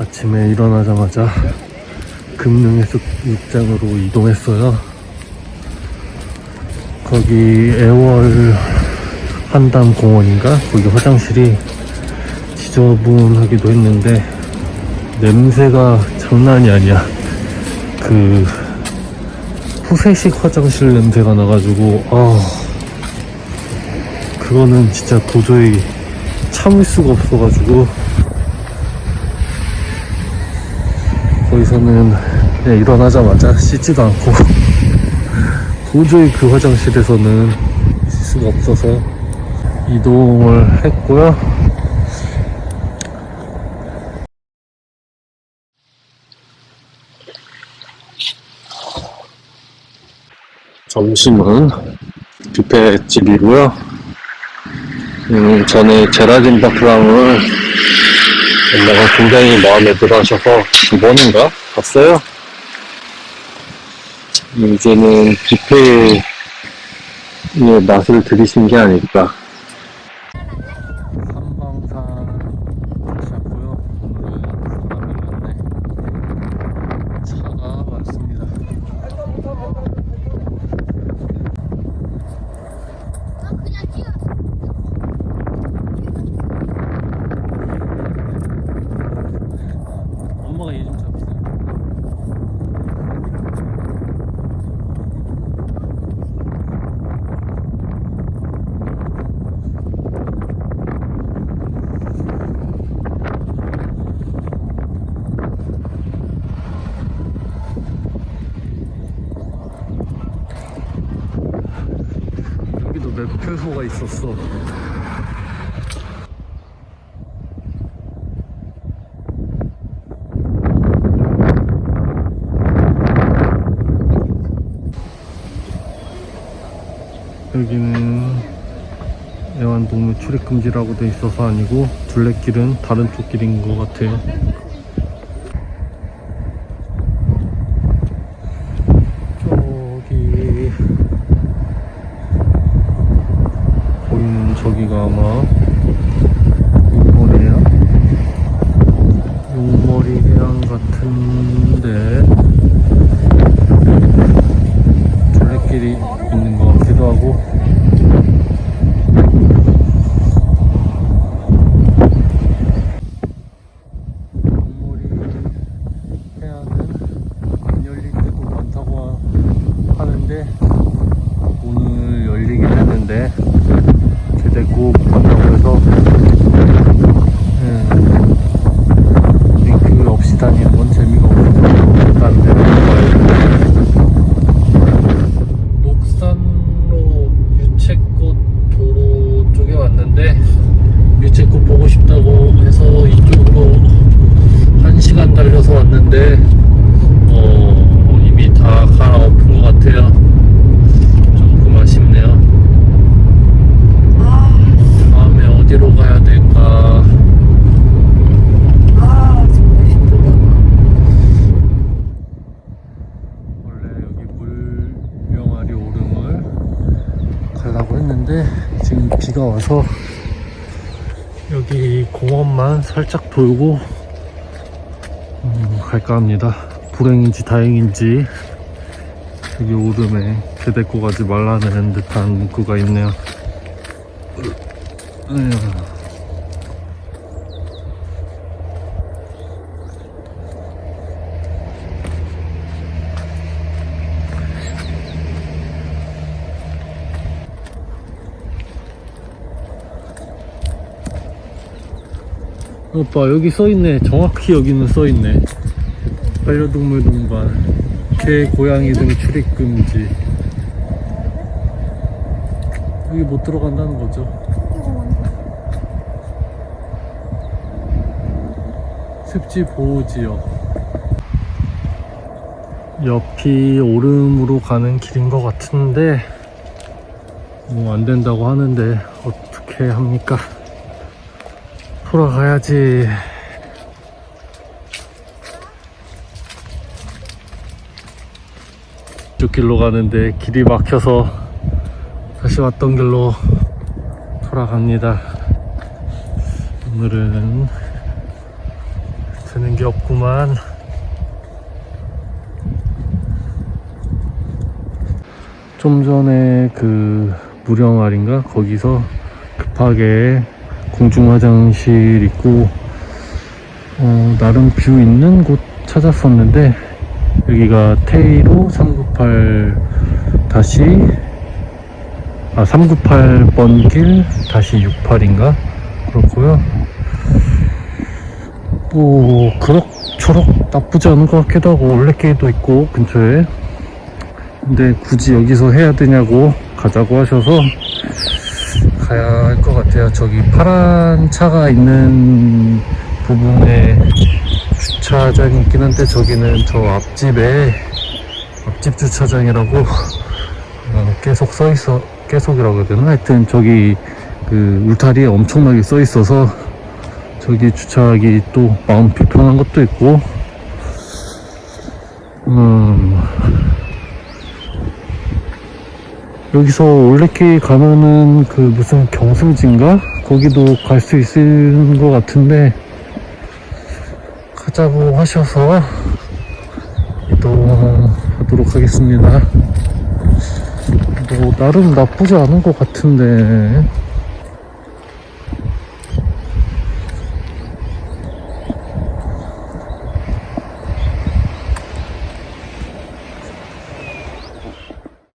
아침에 일어나자마자 금능해수욕장으로 이동했어요. 거기 애월 한담 공원인가? 거기 화장실이 지저분하기도 했는데 냄새가 장난이 아니야. 그 후세식 화장실 냄새가 나가지고 아 그거는 진짜 도저히 참을 수가 없어가지고 거기서는 그냥 일어나자마자 씻지도 않고 도저히 그 화장실에서는 씻을 수가 없어서 이동을 했고요. 점심은 뷔페집이고요. 음, 전에 제라딘 바프랑을 엄마가 굉장히 마음에 들어 하셔서 두 번인가 갔어요. 음, 이제는 뷔페의 맛을 들이신 게 아닐까. 삼방산 시작고요. 오늘은 사람이 많네. 차가 많습니다. 엄마가 얘 좀 잡으세요. 여기도 매표소가 있었어. 여기는 애완동물 출입금지라고 돼 있어서 아니고 둘레길은 다른 쪽 길인 것 같아요. 저기 보이는 저기가 아마 용머리야? 용머리 해안 같은데 둘레길이 있는 것 같기도 하고 용머리 해안은 안 열릴 때도 많다고 하- 하는데 오늘 열리긴 했는데 제대고 못한다고 해서 음, 링크 없이 다니는 건 재미가 없어서 다른 데로 가봐야 녹산로 유채꽃 도로 쪽에 왔는데 유채꽃 보고 싶다고 해서 이쪽으로 한 시간 달려서 왔는데 어, 이미 다 갈아엎은 것 같아요 조금 아쉽네요 다음에 어디로 가야 될까 아 정말 힘들다. 원래 여기 물 명아리 오름을 가려고 했는데 지금 비가 와서 여기 공원만 살짝 돌고 음, 갈까 합니다. 불행인지 다행인지 여기 오름에 개 데리고 가지 말라는 듯한 문구가 있네요. 오빠 여기 써있네. 정확히 여기는 써있네. 반려동물 동반 개, 고양이 등 출입 금지. 여기 못 들어간다는 거죠? 습지 보호 지역. 옆이 오름으로 가는 길인 것 같은데 뭐 안 된다고 하는데 어떻게 합니까 돌아가야지. 이쪽 길로 가는데 길이 막혀서 다시 왔던 길로 돌아갑니다. 오늘은 되는 게 없구만. 좀 전에 그 무령알인가 거기서 급하게 공중 화장실 있고 어, 나름 뷰 있는 곳 찾았었는데 여기가 테이로 398 다시 아 398번 길 다시 68인가? 그렇고요. 뭐 그럭저럭 나쁘지 않은 것 같기도 하고 올레길도 있고 근처에. 근데 굳이 여기서 해야 되냐고 가자고 하셔서 가야 할 것 같아요. 저기 파란 차가 있는 부분에 주차장이 있긴 한데 저기는 저 앞집에 앞집 주차장이라고 어, 계속 써 있어 계속이라고 되나? 하여튼 저기 그 울타리에 엄청나게 써 있어서 저기 주차하기 또 마음 불편한 것도 있고 음 여기서 올레길 가면은 그 무슨 경승진가 거기도 갈 수 있을 것 같은데 가자고 하셔서 이동하도록 하겠습니다. 뭐 나름 나쁘지 않은 것 같은데